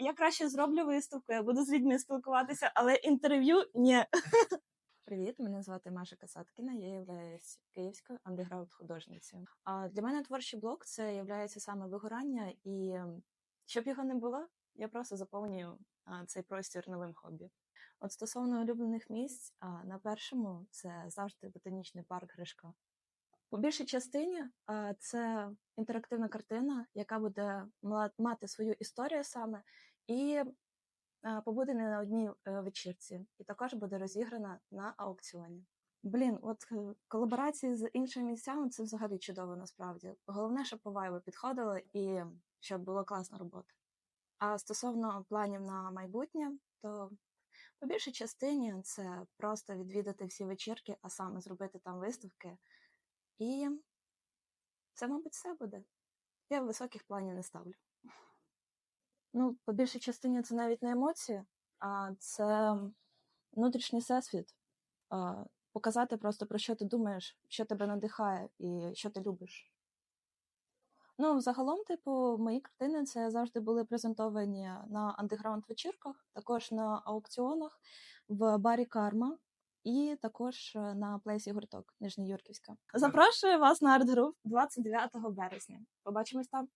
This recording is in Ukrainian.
я краще зроблю виставку, я буду з людьми спілкуватися, але інтерв'ю ні. Привіт, мене звати Маша Касаткіна. Я являюсь київською андеграунд художницею. А для мене творчий блок це є саме вигорання, і щоб його не було, я просто заповнюю цей простір новим хобі. От стосовно улюблених місць, на першому це завжди ботанічний парк Гришка. По більшій частині це інтерактивна картина, яка буде мати свою історію саме, і побуде не на одній е, вечірці, і також буде розіграна на аукціоні. Блін, от е, колаборації з іншими місцями це взагалі чудово насправді. Головне, щоб по вайбу підходили і щоб була класна робота. А стосовно планів на майбутнє, то по більшій частині це просто відвідати всі вечірки, а саме зробити там виставки. І це, мабуть, все буде. Я високих планів не ставлю. Ну, по більшій частині це навіть не емоції, а це внутрішній всесвіт. Показати просто про що ти думаєш, що тебе надихає і що ти любиш. Ну, загалом, типу, мої картини це завжди були презентовані на андеграунд вечірках, також на аукціонах в барі Карма і також е, на плейсі гурток Нижньоюрківська. Запрошую вас на арт-груп 29 березня. Побачимось там.